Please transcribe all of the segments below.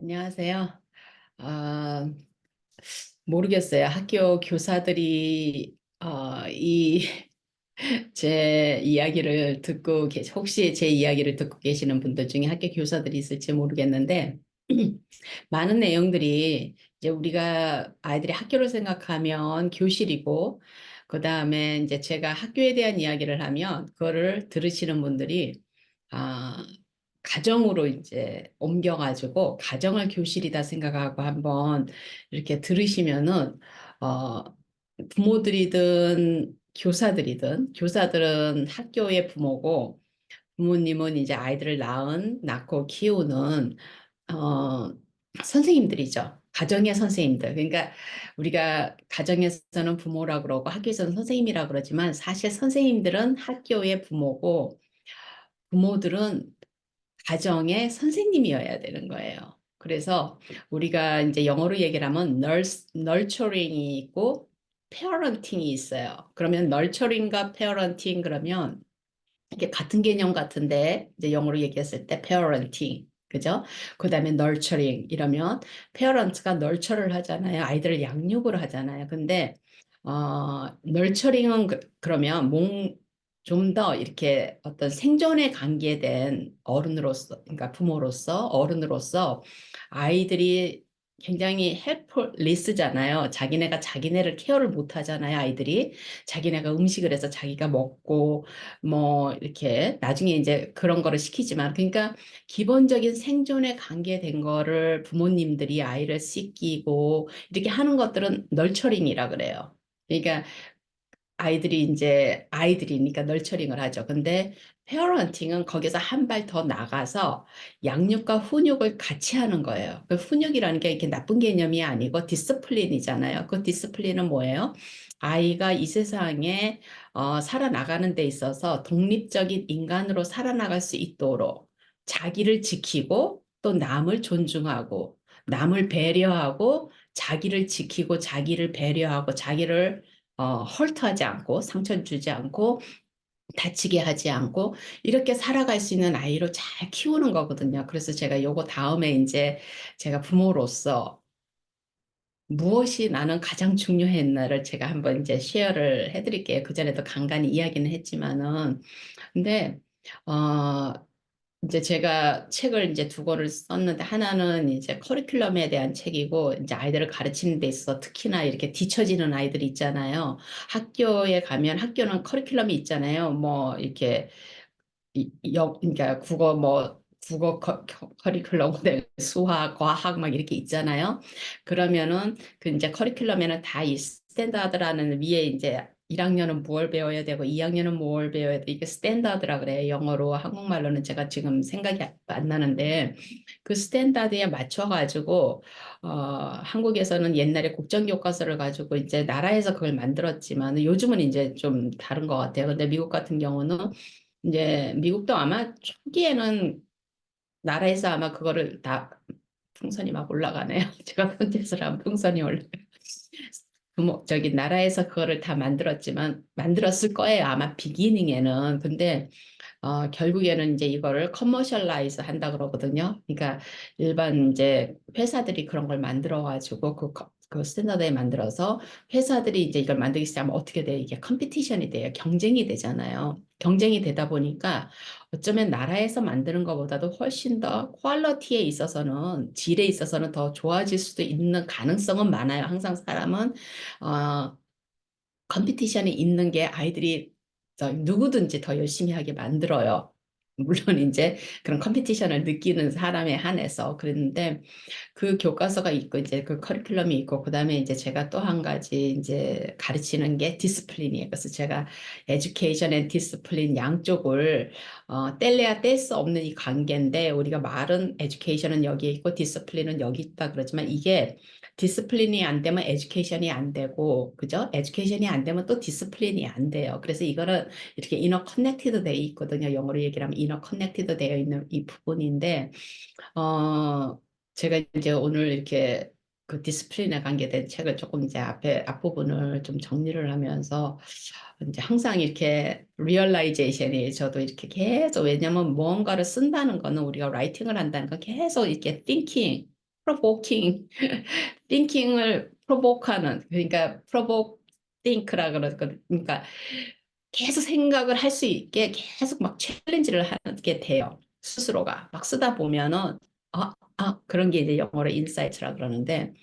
안녕하세요. 아, 모르겠어요. 학교 교사들이 어, 이 제 이야기를 듣고 계 혹시 제 이야기를 듣고 계시는 분들 중에 학교 교사들이 있을지 모르겠는데 많은 내용들이 이제 우리가 아이들이 학교를 생각하면 교실이고 그 다음에 이제 제가 학교에 대한 이야기를 하면 그거를 들으시는 분들이 아 가정으로 이제 옮겨가지고 가정을 교실이다 생각하고 한번 이렇게 들으시면은 어 부모들이든 교사들이든 교사들은 학교의 부모고 부모님은 이제 아이들을 낳은 낳고 키우는 어 선생님들이죠. 가정의 선생님들. 그러니까 우리가 가정에서는 부모라 그러고 학교에서는 선생님이라 그러지만 사실 선생님들은 학교의 부모고 부모들은 가정의 선생님이어야 되는 거예요. 그래서 우리가 이제 영어로 얘기를 하면 nurturing이 있고 parenting이 있어요. 그러면 nurturing과 parenting 그러면 이게 같은 개념 같은데 이제 영어로 얘기했을 때 parenting 그죠? 그 다음에 nurturing 이러면 parent가 nurture를 하잖아요. 아이들을 양육을 하잖아요. 근데 어, nurturing은 그, 그러면 몸, 좀 더 이렇게 어떤 생존에 관계된 어른으로서, 그러니까 부모로서, 어른으로서 아이들이 굉장히 헬플리스잖아요. 자기네가 자기네를 케어를 못 하잖아요, 아이들이. 자기네가 음식을 해서 자기가 먹고, 뭐, 이렇게, 나중에 이제 그런 거를 시키지만, 그러니까 기본적인 생존에 관계된 거를 부모님들이 아이를 씻기고, 이렇게 하는 것들은 널처링이라 그래요. 그러니까 아이들이 이제 아이들이니까 널처링을 하죠. 근데 페어런팅은 거기서 한 발 더 나가서 양육과 훈육을 같이 하는 거예요. 그 훈육이라는 게 이렇게 나쁜 개념이 아니고 디스플린이잖아요. 그 디스플린은 뭐예요? 아이가 이 세상에 어, 살아나가는 데 있어서 독립적인 인간으로 살아나갈 수 있도록 자기를 지키고 또 남을 존중하고 남을 배려하고 자기를 지키고 자기를 배려하고 자기를 어, 헐트하지 않고 상처 주지 않고 다치게 하지 않고 이렇게 살아갈 수 있는 아이로 잘 키우는 거거든요. 그래서 제가 요거 다음에 이제 제가 부모로서 무엇이 나는 가장 중요했나를 제가 한번 이제 쉐어를 해드릴게요. 그전에도 간간히 이야기는 했지만은 근데 어 이제 제가 책을 이제 두 권을 썼는데 하나는 이제 커리큘럼에 대한 책이고 이제 아이들을 가르치는 데 있어서 특히나 이렇게 뒤처지는 아이들이 있잖아요. 학교에 가면 학교는 커리큘럼이 있잖아요. 뭐 이렇게 이- 여, 그러니까 국어 뭐 국어 커, 커리큘럼, 그다음에 수학, 과학 막 이렇게 있잖아요. 그러면은 그 이제 커리큘럼에는 다 이 스탠다드라는 위에 이제 1학년은 뭘 배워야 되고 2학년은 뭘 배워야 돼. 이게 스탠다드라 그래요. 영어로 한국말로는 제가 지금 생각이 안 나는데 그 스탠다드에 맞춰 가지고 어 한국에서는 옛날에 국정교과서를 가지고 이제 나라에서 그걸 만들었지만 요즘은 이제 좀 다른 것 같아요. 근데 미국 같은 경우는 이제 미국도 아마 초기에는 나라에서 아마 그거를 다 풍선이 막 올라가네요. 제가 폰트에서 하면 풍선이 올라가요. 부모, 저기 나라에서 그거를 다 만들었지만 만들었을 거예요. 아마 비기닝에는. 근데 어, 결국에는 이제 이거를 커머셜라이즈 한다 그러거든요. 그러니까 일반 이제 회사들이 그런 걸 만들어 가지고 그, 거- 그 스탠다드에 만들어서 회사들이 이제 이걸 만들기 시작하면 어떻게 돼요? 이게 컴피티션이 돼요. 경쟁이 되잖아요. 경쟁이 되다 보니까 어쩌면 나라에서 만드는 것보다도 훨씬 더 퀄리티에 있어서는 질에 있어서는 더 좋아질 수도 있는 가능성은 많아요. 항상 사람은 어, 컴피티션이 있는 게 아이들이 더 누구든지 더 열심히 하게 만들어요. 물론 이제 그런 컴피티션을 느끼는 사람에 한해서 그랬는데 그 교과서가 있고 이제 그 커리큘럼이 있고 그다음에 이제 제가 또 한 가지 이제 가르치는 게 디스플린이에요. 그래서 제가 에듀케이션 앤 디스플린 양쪽을 어, 뗄래야 뗄 수 없는 이 관계인데 우리가 말은 에듀케이션은 여기에 있고 디스플린은 여기 있다 그러지만 이게 디스플린이 안 되면 에듀케이션이 안 되고 그죠? 에듀케이션이 안 되면 또 디스플린이 안 돼요. 그래서 이거는 이렇게 이너 커넥티드 되어 있거든요. 영어로 얘기를 하면 이너 커넥티드 되어 있는 이 부분인데 어 제가 이제 오늘 이렇게 그 디스플린에 관계된 책을 조금 이제 앞에 앞부분을 좀 정리를 하면서 이제 항상 이렇게 리얼라이제이션이 저도 이렇게 계속 왜냐면 무언가를 쓴다는 거는 우리가 라이팅을 한다는 건 계속 이렇게 thinking provoking, thinking을 provoke하는 그러니까 provoke think라 그러거든. 그러니까 계속 생각을 할 수 있게 계속 막 챌린지를 하게 돼요. 스스로가 막 쓰다 보면은 아, 아 그런 게 이제 영어로 인사이트라 그러는데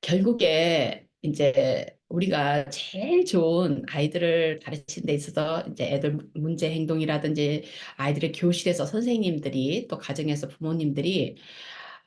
결국에 이제 우리가 제일 좋은 아이들을 가르치는 데 있어서 이제 애들 문제 행동이라든지 아이들의 교실에서 선생님들이 또 가정에서 부모님들이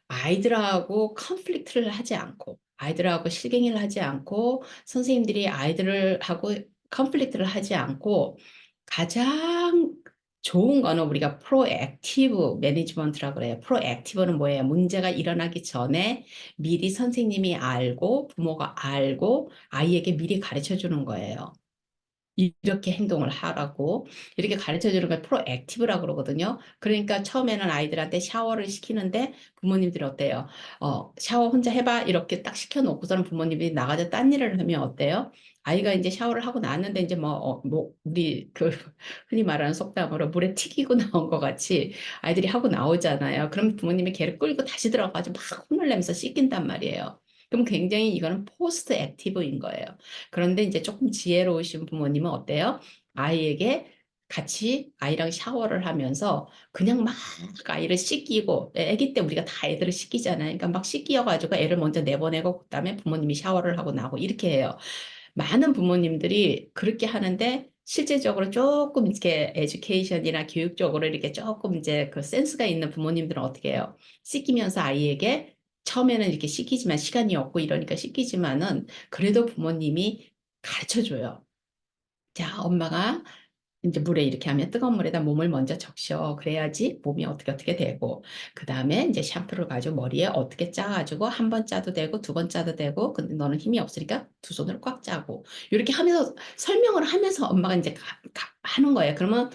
아이들하고 컨플릭트를 하지 않고 아이들하고 실갱이를 하지 않고 선생님들이 아이들을 하고 컨플릭트를 하지 않고 가장 좋은 거는 우리가 프로액티브 매니지먼트라고 그래요. 프로액티브는 뭐예요? 문제가 일어나기 전에 미리 선생님이 알고 부모가 알고 아이에게 미리 가르쳐 주는 거예요. 이렇게 행동을 하라고 이렇게 가르쳐 주는 걸 프로액티브라고 그러거든요. 그러니까 처음에는 아이들한테 샤워를 시키는데 부모님들이 어때요? 어, 샤워 혼자 해봐 이렇게 딱 시켜놓고서는 부모님이 나가서 딴 일을 하면 어때요? 아이가 이제 샤워를 하고 나왔는데 이제 뭐, 어, 뭐 우리 그 흔히 말하는 속담으로 물에 튀기고 나온 것 같이 아이들이 하고 나오잖아요. 그럼 부모님이 걔를 끌고 다시 들어가가지고 막 혼을 내면서 씻긴단 말이에요. 그럼 굉장히 이거는 포스트 액티브인 거예요. 그런데 이제 조금 지혜로우신 부모님은 어때요? 아이에게 같이 아이랑 샤워를 하면서 그냥 막 아이를 씻기고 아기 때 우리가 다 애들을 씻기잖아요. 그러니까 막 씻기어가지고 애를 먼저 내보내고 그다음에 부모님이 샤워를 하고 나고 이렇게 해요. 많은 부모님들이 그렇게 하는데 실제적으로 조금 이렇게 에듀케이션이나 교육적으로 이렇게 조금 이제 그 센스가 있는 부모님들은 어떻게 해요? 씻기면서 아이에게 처음에는 이렇게 씻기지만 시간이 없고 이러니까 씻기지만은 그래도 부모님이 가르쳐 줘요. 자, 엄마가 이제 물에 이렇게 하면 뜨거운 물에다 몸을 먼저 적셔. 그래야지 몸이 어떻게 어떻게 되고 그 다음에 이제 샴푸를 가지고 머리에 어떻게 짜가지고 한 번 짜도 되고 두 번 짜도 되고 근데 너는 힘이 없으니까 두 손으로 꽉 짜고 이렇게 하면서 설명을 하면서 엄마가 이제 가, 가, 하는 거예요. 그러면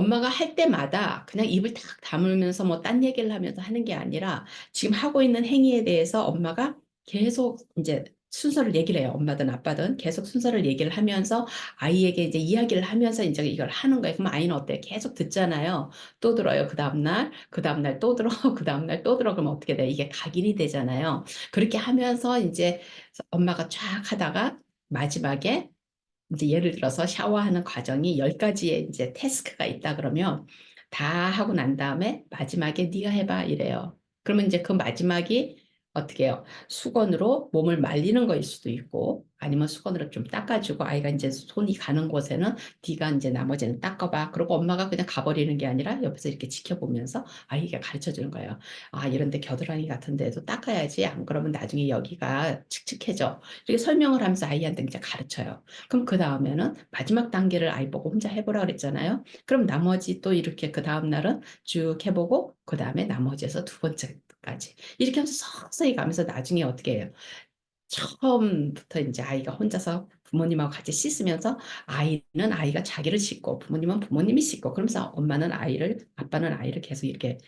엄마가 할 때마다 그냥 입을 탁 다물면서 뭐 딴 얘기를 하면서 하는 게 아니라 지금 하고 있는 행위에 대해서 엄마가 계속 이제 순서를 얘기를 해요. 엄마든 아빠든 계속 순서를 얘기를 하면서 아이에게 이제 이야기를 하면서 이제 이걸 하는 거예요. 그러면 아이는 어때요? 계속 듣잖아요. 또 들어요. 그 다음날, 그 다음날 또 들어, 그 다음날 또 들어. 그러면 어떻게 돼요? 이게 각인이 되잖아요. 그렇게 하면서 이제 엄마가 쫙 하다가 마지막에 이제 예를 들어서 샤워하는 과정이 열 가지의 이제 태스크가 있다 그러면 다 하고 난 다음에 마지막에 네가 해봐 이래요. 그러면 이제 그 마지막이 어떻게 해요? 수건으로 몸을 말리는 거일 수도 있고 아니면 수건으로 좀 닦아주고 아이가 이제 손이 가는 곳에는 네가 이제 나머지는 닦아봐. 그리고 엄마가 그냥 가버리는 게 아니라 옆에서 이렇게 지켜보면서 아이가 가르쳐 주는 거예요. 아 이런데 겨드랑이 같은 데도 닦아야지. 안 그러면 나중에 여기가 칙칙해져. 이렇게 설명을 하면서 아이한테 이제 가르쳐요. 그럼 그 다음에는 마지막 단계를 아이 보고 혼자 해보라 그랬잖아요. 그럼 나머지 또 이렇게 그 다음 날은 쭉 해보고 그 다음에 나머지에서 두 번째 까지 이렇게 하면서 서서히 가면서 나중에 어떻게 해요? 처음부터 이제 아이가 혼자서 부모님하고 같이 씻으면서 아이는 아이가 자기를 씻고 부모님은 부모님이 씻고 그러면서 엄마는 아이를 아빠는 아이를 계속 이렇게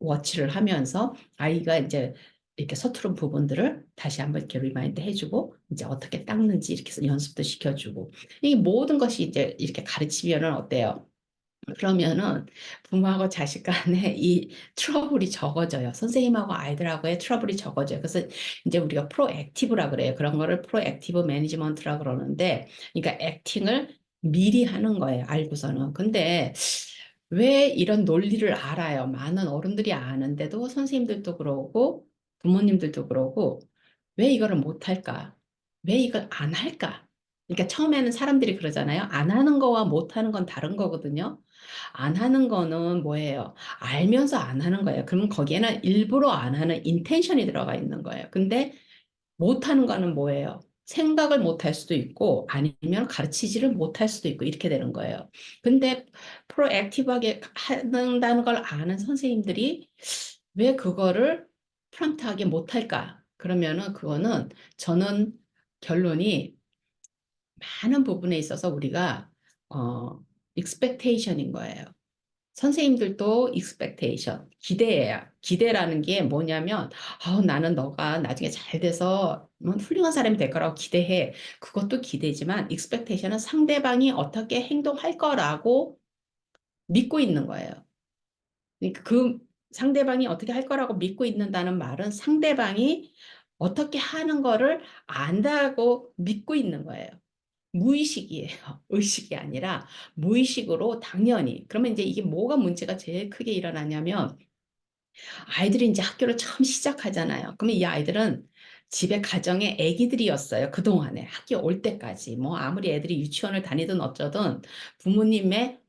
워치를 하면서 아이가 이제 이렇게 서투른 부분들을 다시 한번 이렇게 리마인드 해주고 이제 어떻게 닦는지 이렇게 해서 연습도 시켜주고 이 모든 것이 이제 이렇게 가르치면은 어때요? 그러면은 부모하고 자식 간에 이 트러블이 적어져요. 선생님하고 아이들하고의 트러블이 적어져요. 그래서 이제 우리가 프로액티브라 그래요. 그런 거를 프로액티브 매니지먼트라 그러는데, 그러니까 액팅을 미리 하는 거예요. 알고서는. 근데 왜 이런 논리를 알아요? 많은 어른들이 아는데도 선생님들도 그러고 부모님들도 그러고 왜 이거를 못할까? 왜 이걸 안 할까? 그러니까 처음에는 사람들이 그러잖아요. 안 하는 거와 못 하는 건 다른 거거든요. 안 하는 거는 뭐예요? 알면서 안 하는 거예요. 그러면 거기에는 일부러 안 하는 인텐션이 들어가 있는 거예요. 근데 못 하는 거는 뭐예요? 생각을 못 할 수도 있고 아니면 가르치지를 못할 수도 있고 이렇게 되는 거예요. 근데 프로액티브하게 한다는 걸 아는 선생님들이 왜 그거를 프롬프트하게 못할까? 그러면은 그거는 저는 결론이 많은 부분에 있어서 우리가 어, expectation인 거예요. 선생님들도 expectation, 기대예요. 기대라는 게 뭐냐면, 아, 나는 너가 나중에 잘 돼서 훌륭한 사람이 될 거라고 기대해. 그것도 기대지만 expectation은 상대방이 어떻게 행동할 거라고 믿고 있는 거예요. 그러니까 그 상대방이 어떻게 할 거라고 믿고 있는다는 말은 상대방이 어떻게 하는 거를 안다고 믿고 있는 거예요. 무의식이에요. 의식이 아니라 무의식으로 당연히. 그러면 이제 이게 뭐가 문제가 제일 크게 일어나냐면 아이들이 이제 학교를 처음 시작하잖아요. 그러면 이 아이들은 집에 가정에 아기들이었어요. 그동안에 학교 올 때까지. 뭐 아무리 애들이 유치원을 다니든 어쩌든 부모님의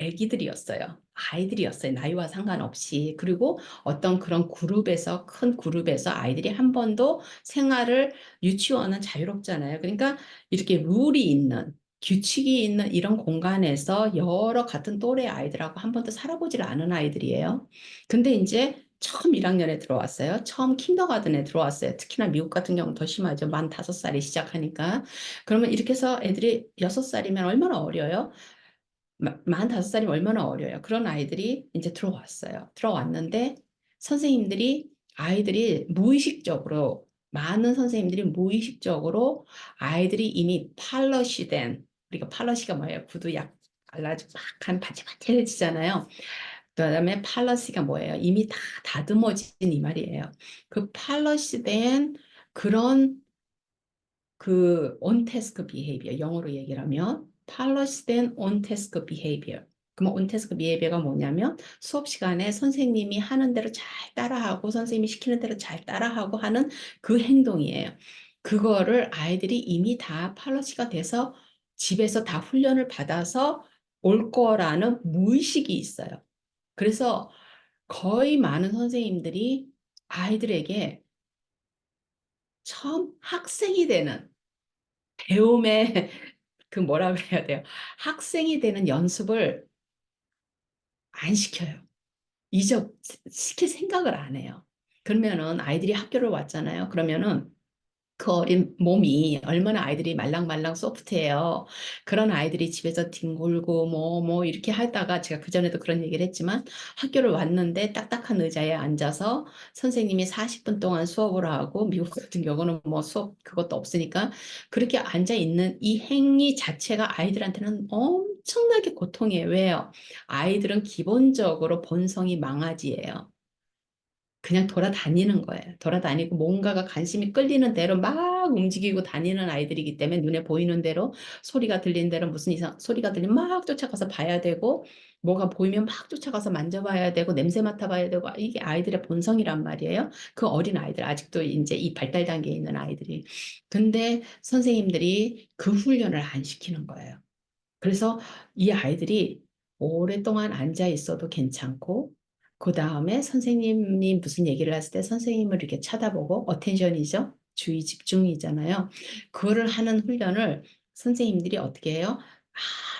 아기들이었어요. 아이들이었어요. 나이와 상관없이. 그리고 어떤 그런 그룹에서 큰 그룹에서 아이들이 한 번도 생활을 유치원은 자유롭잖아요. 그러니까 이렇게 룰이 있는 규칙이 있는 이런 공간에서 여러 같은 또래 아이들하고 한 번도 살아보질 않은 아이들이에요. 근데 이제 처음 1학년에 들어왔어요. 처음 킨더가든에 들어왔어요. 특히나 미국 같은 경우는 더 심하죠. 만 다섯 살이 시작하니까. 그러면 이렇게 해서 애들이 여섯 살이면 얼마나 어려요? 만 다섯 살이면 얼마나 어려요. 그런 아이들이 이제 들어왔어요. 들어왔는데 선생님들이 아이들이 무의식적으로 많은 선생님들이 무의식적으로 아이들이 이미 팔러시 된 우리가 팔러시가 뭐예요? 구두 약 발라지고 막한 바지바지해지잖아요. 그다음에 팔러시가 뭐예요? 이미 다 다듬어진 이 말이에요. 그 팔러시 된 그런 그 on task behavior 영어로 얘기를 하면 on task behavior. 그럼 task behavior가 뭐냐면 수업 시간에 선생님이 하는 대로 잘 따라하고 선생님이 시키는 대로 잘 따라하고 하는 그 행동이에요. 그거를 아이들이 이미 다 팔러시가 돼서 집에서 다 훈련을 받아서 올 거라는 무의식이 있어요. 그래서 거의 많은 선생님들이 아이들에게 처음 학생이 되는 배움의 그 뭐라 그래야 돼요? 학생이 되는 연습을 안 시켜요. 잊어 시킬 생각을 안 해요. 그러면은 아이들이 학교를 왔잖아요. 그러면은 그 어린 몸이 얼마나 아이들이 말랑말랑 소프트해요. 그런 아이들이 집에서 뒹굴고 뭐, 뭐 이렇게 하다가 제가 그전에도 그런 얘기를 했지만 학교를 왔는데 딱딱한 의자에 앉아서 선생님이 40분 동안 수업을 하고 미국 같은 경우는 뭐 수업 그것도 없으니까 그렇게 앉아 있는 이 행위 자체가 아이들한테는 엄청나게 고통이에요. 왜요? 아이들은 기본적으로 본성이 망아지예요. 그냥 돌아다니는 거예요. 돌아다니고 뭔가가 관심이 끌리는 대로 막 움직이고 다니는 아이들이기 때문에 눈에 보이는 대로 소리가 들리는 대로 무슨 이상 소리가 들리면 막 쫓아가서 봐야 되고 뭐가 보이면 막 쫓아가서 만져봐야 되고 냄새 맡아봐야 되고 이게 아이들의 본성이란 말이에요. 그 어린 아이들 아직도 이제 이 발달 단계에 있는 아이들이. 근데 선생님들이 그 훈련을 안 시키는 거예요. 그래서 이 아이들이 오랫동안 앉아 있어도 괜찮고 그 다음에 선생님이 무슨 얘기를 했을 때 선생님을 이렇게 쳐다보고 어텐션이죠. 주의 집중이잖아요. 그거를 하는 훈련을 선생님들이 어떻게 해요?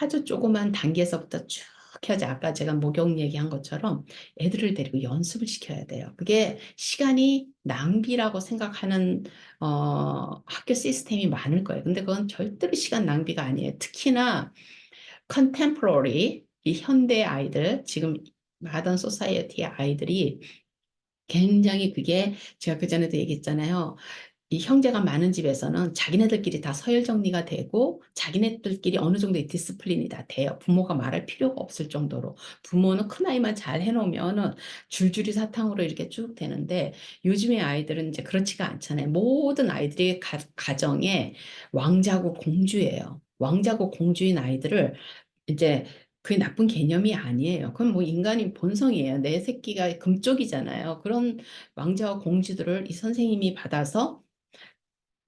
아주 조그만 단계에서부터 쭉 해야지 아까 제가 목욕 얘기한 것처럼 애들을 데리고 연습을 시켜야 돼요. 그게 시간이 낭비라고 생각하는 어, 학교 시스템이 많을 거예요. 근데 그건 절대로 시간 낭비가 아니에요. 특히나 컨템포러리 이 현대 아이들 지금 마던 소사이어티의 아이들이 굉장히 그게 제가 그 전에도 얘기했잖아요. 이 형제가 많은 집에서는 자기네들끼리 다 서열 정리가 되고 자기네들끼리 어느 정도의 디스플린이 다 돼요. 부모가 말할 필요가 없을 정도로. 부모는 큰아이만 잘 해놓으면은 줄줄이 사탕으로 이렇게 쭉 되는데 요즘의 아이들은 이제 그렇지가 않잖아요. 모든 아이들이 가, 가정에 왕자고 공주예요. 왕자고 공주인 아이들을 이제 그게 나쁜 개념이 아니에요. 그건 뭐 인간의 본성이에요. 내 새끼가 금쪽이잖아요. 그런 왕자와 공주들을 이 선생님이 받아서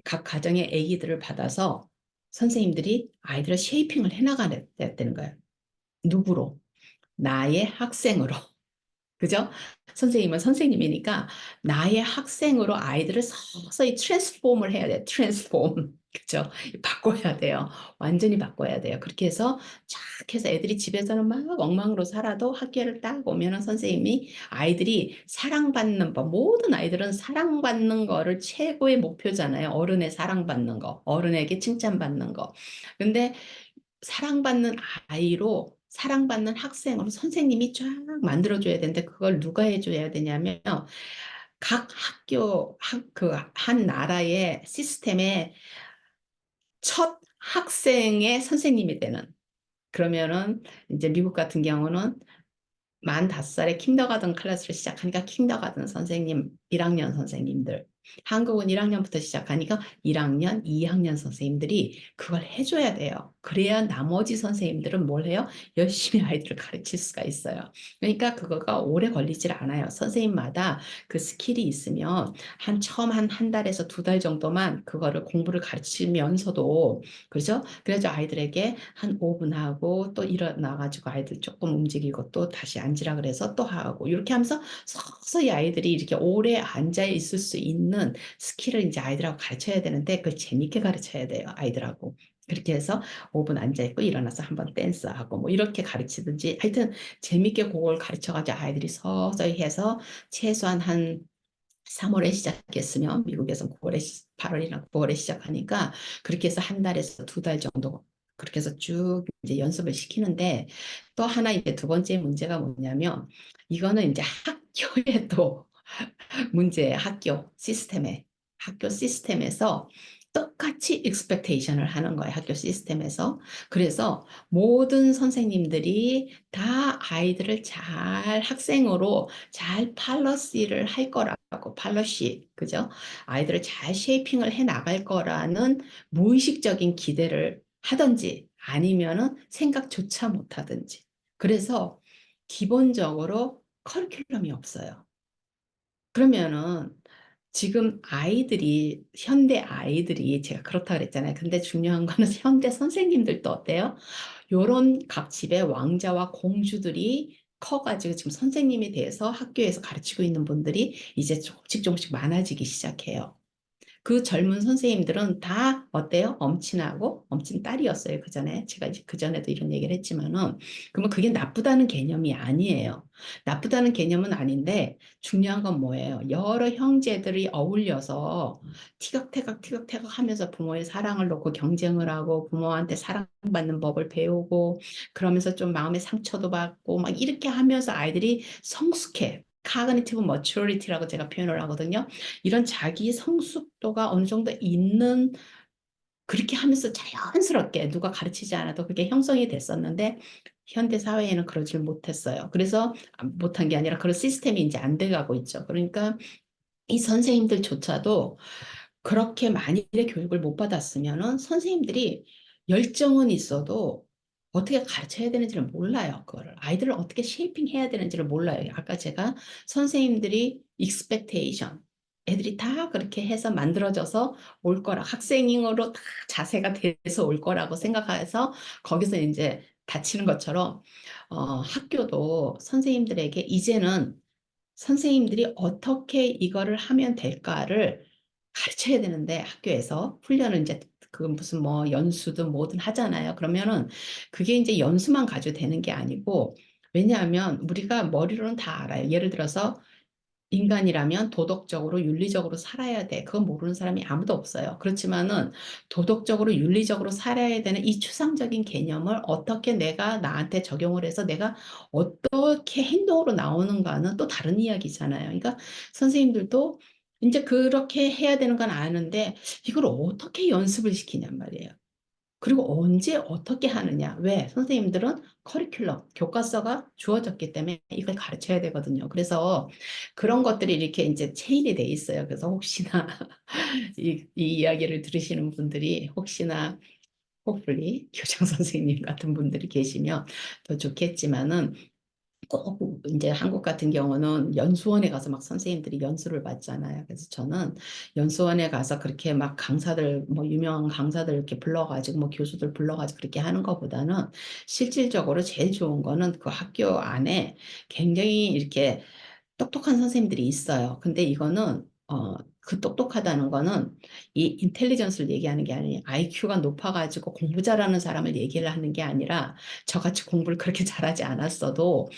각 가정의 아기들을 받아서 선생님들이 아이들을 쉐이핑을 해나가야 되는 거예요. 누구로? 나의 학생으로. 그죠? 선생님은 선생님이니까 나의 학생으로 아이들을 서서히 트랜스폼을 해야 돼. 트랜스폼. 그죠? 바꿔야 돼요. 완전히 바꿔야 돼요. 그렇게 해서 쫙 해서 애들이 집에서는 막 엉망으로 살아도 학교를 딱 오면은 선생님이 아이들이 사랑받는 법, 모든 아이들은 사랑받는 거를 최고의 목표잖아요. 어른의 사랑받는 거, 어른에게 칭찬받는 거. 근데 사랑받는 아이로 사랑받는 학생으로 선생님이 쫙 만들어줘야 되는데 그걸 누가 해줘야 되냐면 각 학교, 그한 나라의 시스템에 첫 학생의 선생님이 되는 그러면은 이제 미국 같은 경우는 만 다섯 살에 킨더가든 클래스를 시작하니까 킨더가든 선생님, 1학년 선생님들. 한국은 1학년부터 시작하니까 1학년, 2학년 선생님들이 그걸 해줘야 돼요. 그래야 나머지 선생님들은 뭘 해요? 열심히 아이들을 가르칠 수가 있어요. 그러니까 그거가 오래 걸리질 않아요. 선생님마다 그 스킬이 있으면 한 처음 한 한 달에서 두 달 정도만 그거를 공부를 가르치면서도 그렇죠? 그래서 아이들에게 한 5분 하고 또 일어나가지고 아이들 조금 움직이고 또 다시 앉으라 그래서 또 하고 이렇게 하면서 서서히 아이들이 이렇게 오래 앉아 있을 수 있는 스킬을 이제 아이들하고 가르쳐야 되는데 그걸 재밌게 가르쳐야 돼요. 아이들하고. 그렇게 해서 5분 앉아있고 일어나서 한번 댄스하고 뭐 이렇게 가르치든지 하여튼 재밌게 그걸 가르쳐가지고 아이들이 서서히 해서 최소한 한 3월에 시작했으면 미국에서 9월에 8월이나 9월에 시작하니까 그렇게 해서 한 달에서 두 달 정도 그렇게 해서 쭉 이제 연습을 시키는데 또 하나 이제 두 번째 문제가 뭐냐면 이거는 이제 학교에 또 문제 학교 시스템에 학교 시스템에서 똑같이 expectation을 하는 거예요. 학교 시스템에서. 그래서 모든 선생님들이 다 아이들을 잘 학생으로 잘 팔러시를 할 거라고 팔러시 그죠? 아이들을 잘 쉐이핑을 해 나갈 거라는 무의식적인 기대를 하든지 아니면은 생각조차 못 하든지. 그래서 기본적으로 커리큘럼이 없어요. 그러면은 지금 아이들이 현대 아이들이 제가 그렇다 그랬잖아요. 근데 중요한 거는 현대 선생님들도 어때요? 요런 각 집의 왕자와 공주들이 커가지고 지금 선생님에 대해서 학교에서 가르치고 있는 분들이 이제 조금씩 조금씩 많아지기 시작해요. 그 젊은 선생님들은 다 어때요? 엄친하고 엄친 딸이었어요. 그 전에 제가 그 전에도 이런 얘기를 했지만은 그러면 그게 나쁘다는 개념이 아니에요. 나쁘다는 개념은 아닌데 중요한 건 뭐예요? 여러 형제들이 어울려서 티격태격 티격태격 하면서 부모의 사랑을 놓고 경쟁을 하고 부모한테 사랑받는 법을 배우고 그러면서 좀 마음의 상처도 받고 막 이렇게 하면서 아이들이 성숙해. Cognitive maturity라고 제가 표현을 하거든요. 이런 자기 성숙도가 어느 정도 있는 그렇게 하면서 자연스럽게 누가 가르치지 않아도 그게 형성이 됐었는데 현대 사회에는 그러질 못했어요. 그래서 못한 게 아니라 그런 시스템이 이제 안 돼가고 있죠. 그러니까 이 선생님들조차도 그렇게 만일의 교육을 못 받았으면은 선생님들이 열정은 있어도 어떻게 가르쳐야 되는지를 몰라요. 그거를 아이들을 어떻게 쉐이핑 해야 되는지를 몰라요. 아까 제가 선생님들이 expectation 애들이 다 그렇게 해서 만들어져서 올 거라 학생으로 다 자세가 돼서 올 거라고 생각해서 거기서 이제 다치는 것처럼 어, 학교도 선생님들에게 이제는 선생님들이 어떻게 이거를 하면 될까를 가르쳐야 되는데 학교에서 훈련을 이제 그 무슨 뭐 연수든 뭐든 하잖아요. 그러면은 그게 이제 연수만 가지고 되는 게 아니고 왜냐하면 우리가 머리로는 다 알아요. 예를 들어서 인간이라면 도덕적으로 윤리적으로 살아야 돼. 그건 모르는 사람이 아무도 없어요. 그렇지만은 도덕적으로 윤리적으로 살아야 되는 이 추상적인 개념을 어떻게 내가 나한테 적용을 해서 내가 어떻게 행동으로 나오는가는 또 다른 이야기잖아요. 그러니까 선생님들도 이제 그렇게 해야 되는 건 아는데 이걸 어떻게 연습을 시키냔 말이에요. 그리고 언제 어떻게 하느냐. 왜? 선생님들은 커리큘럼, 교과서가 주어졌기 때문에 이걸 가르쳐야 되거든요. 그래서 그런 것들이 이렇게 이제 체인이 돼 있어요. 그래서 혹시나 이, 이 이야기를 들으시는 분들이 혹시나 hopefully 교장 선생님 같은 분들이 계시면 더 좋겠지만은 꼭 이제 한국 같은 경우는 연수원에 가서 막 선생님들이 연수를 받잖아요. 그래서 저는 연수원에 가서 그렇게 막 강사들 뭐 유명한 강사들 이렇게 불러가지고 뭐 교수들 불러가지고 그렇게 하는 것보다는 실질적으로 제일 좋은 거는 그 학교 안에 굉장히 이렇게 똑똑한 선생님들이 있어요. 근데 이거는 어, 그 똑똑하다는 거는 이 인텔리전스를 얘기하는 게 아니에요. IQ가 높아가지고 공부 잘하는 사람을 얘기를 하는 게 아니라 저같이 공부를 그렇게 잘하지 않았어도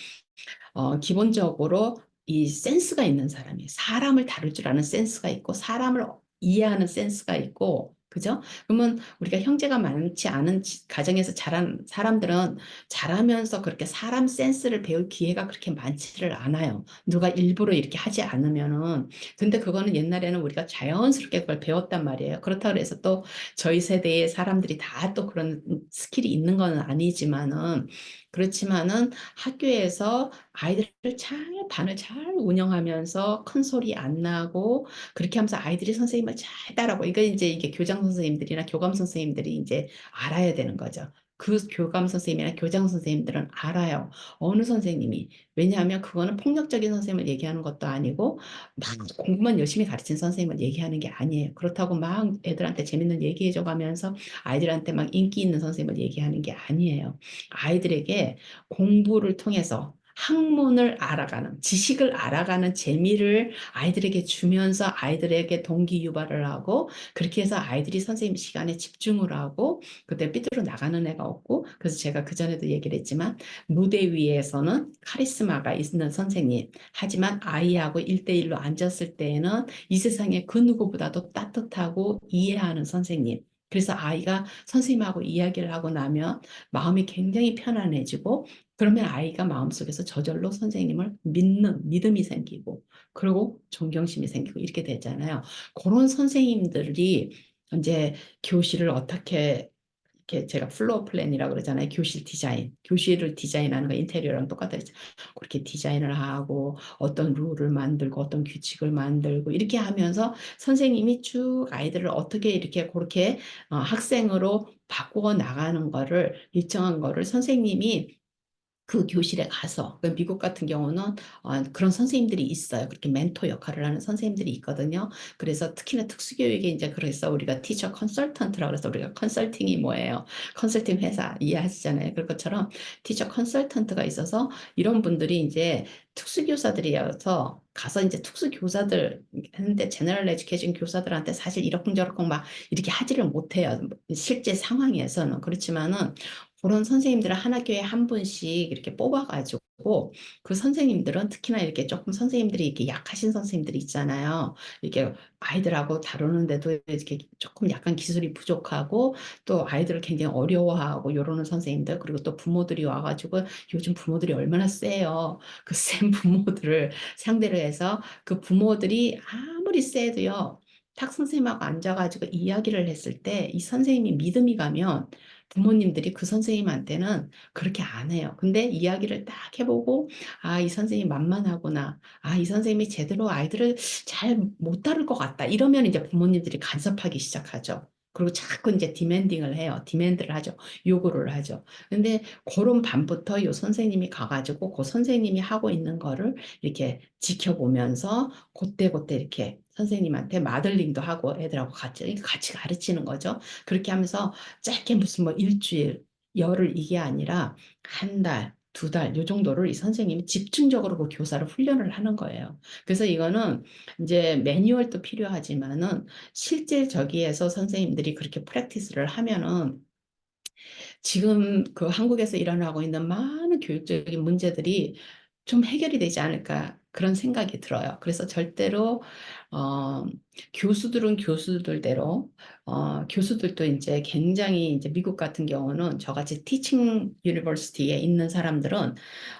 어, 기본적으로 이 센스가 있는 사람이 사람을 다룰 줄 아는 센스가 있고 사람을 이해하는 센스가 있고 그죠? 그러면 우리가 형제가 많지 않은 가정에서 자란 사람들은 자라면서 그렇게 사람 센스를 배울 기회가 그렇게 많지를 않아요. 누가 일부러 이렇게 하지 않으면은. 근데 그거는 옛날에는 우리가 자연스럽게 그걸 배웠단 말이에요. 그렇다고 해서 또 저희 세대의 사람들이 다 또 그런 스킬이 있는 건 아니지만은 그렇지만은 학교에서 아이들을 잘, 반을 잘 운영하면서 큰 소리 안 나고 그렇게 하면서 아이들이 선생님을 잘 따라고 이거 이제 이게 교장 선생님들이나 교감 선생님들이 이제 알아야 되는 거죠. 그 교감 선생님이나 교장 선생님들은 알아요. 어느 선생님이. 왜냐하면 그거는 폭력적인 선생님을 얘기하는 것도 아니고 막 공부만 열심히 가르친 선생님을 얘기하는 게 아니에요. 그렇다고 막 애들한테 재밌는 얘기해줘 가면서 아이들한테 막 인기 있는 선생님을 얘기하는 게 아니에요. 아이들에게 공부를 통해서 학문을 알아가는, 지식을 알아가는 재미를 아이들에게 주면서 아이들에게 동기 유발을 하고 그렇게 해서 아이들이 선생님 시간에 집중을 하고 그때 삐뚤어 나가는 애가 없고 그래서 제가 그전에도 얘기를 했지만 무대 위에서는 카리스마가 있는 선생님 하지만 아이하고 일대일로 앉았을 때에는 이 세상에 그 누구보다도 따뜻하고 이해하는 선생님 그래서 아이가 선생님하고 이야기를 하고 나면 마음이 굉장히 편안해지고 그러면 아이가 마음속에서 저절로 선생님을 믿는 믿음이 생기고 그리고 존경심이 생기고 이렇게 되잖아요. 그런 선생님들이 이제 교실을 어떻게 이렇게 제가 플로어 플랜이라고 그러잖아요. 교실 디자인. 교실을 디자인하는 거 인테리어랑 똑같아요. 그렇게 디자인을 하고 어떤 룰을 만들고 어떤 규칙을 만들고 이렇게 하면서 선생님이 쭉 아이들을 어떻게 이렇게 그렇게 어, 학생으로 바꾸어 나가는 거를 일정한 거를 선생님이 그 교실에 가서 그 미국 같은 경우는 어, 그런 선생님들이 있어요. 그렇게 멘토 역할을 하는 선생님들이 있거든요. 그래서 특히나 특수교육에 이제 그래서 우리가 티처 컨설턴트라고 해서 우리가 컨설팅이 뭐예요? 컨설팅 회사 이해하시잖아요. 그런 것처럼 티처 컨설턴트가 있어서 이런 분들이 이제 특수교사들이어서 가서 이제 특수교사들 했는데 제너럴 에듀케이션 교사들한테 사실 이러쿵저러쿵 막 이렇게 하지를 못해요. 실제 상황에서는 그렇지만은 그런 선생님들을 한 학교에 한 분씩 이렇게 뽑아가지고 그 선생님들은 특히나 이렇게 조금 선생님들이 이렇게 약하신 선생님들이 있잖아요. 이렇게 아이들하고 다루는데도 이렇게 조금 약간 기술이 부족하고 또 아이들을 굉장히 어려워하고 이러는 선생님들 그리고 또 부모들이 와가지고 요즘 부모들이 얼마나 세요. 그 센 부모들을 상대로 해서 그 부모들이 아무리 세도요. 탁 선생님하고 앉아가지고 이야기를 했을 때 이 선생님이 믿음이 가면 부모님들이 그 선생님한테는 그렇게 안 해요. 근데 이야기를 딱 해보고, 아, 이 선생님 만만하구나. 아, 이 선생님이 제대로 아이들을 잘 못 다룰 것 같다. 이러면 이제 부모님들이 간섭하기 시작하죠. 그리고 자꾸 이제 디맨딩을 해요. 디맨드를 하죠. 요구를 하죠. 근데 그런 밤부터 요 선생님이 가가지고 그 선생님이 하고 있는 거를 이렇게 지켜보면서 그때그때 이렇게 선생님한테 마들링도 하고 애들하고 같이 같이 가르치는 거죠. 그렇게 하면서 짧게 무슨 뭐 일주일, 열흘 이게 아니라 한 달, 두 달, 요 정도를 이 선생님이 집중적으로 그 교사를 훈련을 하는 거예요. 그래서 이거는 이제 매뉴얼도 필요하지만은 실제 저기에서 선생님들이 그렇게 프랙티스를 하면은 지금 그 한국에서 일어나고 있는 많은 교육적인 문제들이 좀 해결이 되지 않을까 그런 생각이 들어요. 그래서 절대로 어, 교수들은 교수들대로 어, 교수들도 이제 굉장히 이제 미국 같은 경우는 저같이 티칭 유니버시티에 있는 사람들은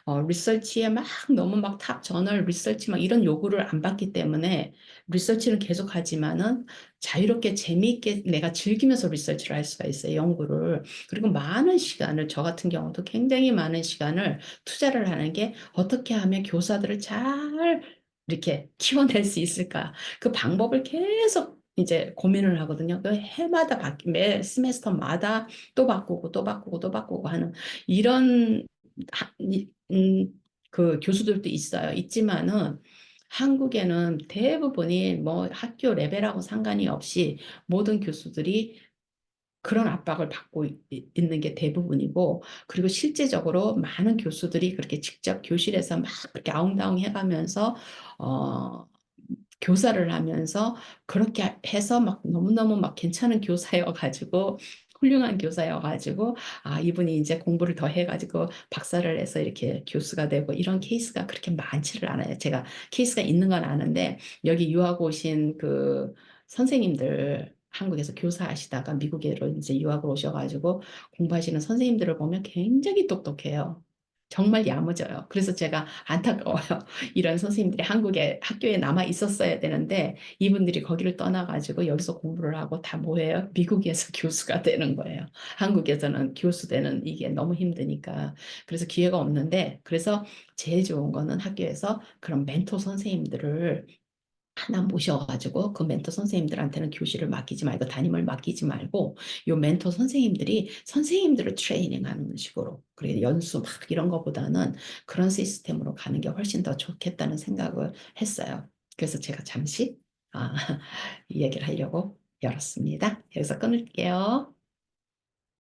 어, 리서치에 막 너무 막 탑 저널 리서치 막 이런 요구를 안 받기 때문에 리서치는 계속 하지만은 자유롭게 재미있게 내가 즐기면서 리서치를 할 수가 있어요. 연구를. 그리고 많은 시간을 저 같은 경우도 굉장히 많은 시간을 투자를 하는 게 어떻게 하면 교사들을 잘 이렇게 키워낼 수 있을까? 그 방법을 계속 이제 고민을 하거든요. 그 해마다 바뀌, 매 스메스터마다 또 바꾸고 또 바꾸고 또 바꾸고 하는 이런 하, 이, 음, 그 교수들도 있어요. 있지만은 한국에는 대부분이 뭐 학교 레벨하고 상관이 없이 모든 교수들이 그런 압박을 받고 있- 있는 게 대부분이고, 그리고 실제적으로 많은 교수들이 그렇게 직접 교실에서 막 그렇게 아웅다웅 해가면서, 어, 교사를 하면서 그렇게 해서 막 너무너무 막 괜찮은 교사여가지고, 훌륭한 교사여가지고, 아, 이분이 이제 공부를 더 해가지고 박사를 해서 이렇게 교수가 되고 이런 케이스가 그렇게 많지를 않아요. 제가 케이스가 있는 건 아는데, 여기 유학 오신 그 선생님들, 한국에서 교사하시다가 미국으로 이제 유학을 오셔가지고 공부하시는 선생님들을 보면 굉장히 똑똑해요. 정말 야무져요. 그래서 제가 안타까워요. 이런 선생님들이 한국에 학교에 남아 있었어야 되는데 이분들이 거기를 떠나가지고 여기서 공부를 하고 다 뭐예요? 미국에서 교수가 되는 거예요. 한국에서는 교수 되는 이게 너무 힘드니까. 그래서 기회가 없는데 그래서 제일 좋은 거는 학교에서 그런 멘토 선생님들을 하나 모셔가지고 그 멘토 선생님들한테는 교실을 맡기지 말고 담임을 맡기지 말고 요 멘토 선생님들이 선생님들을 트레이닝하는 식으로 그래 연수 막 이런 거보다는 그런 시스템으로 가는 게 훨씬 더 좋겠다는 생각을 했어요. 그래서 제가 잠시 아, 이 얘기를 하려고 열었습니다. 여기서 끊을게요.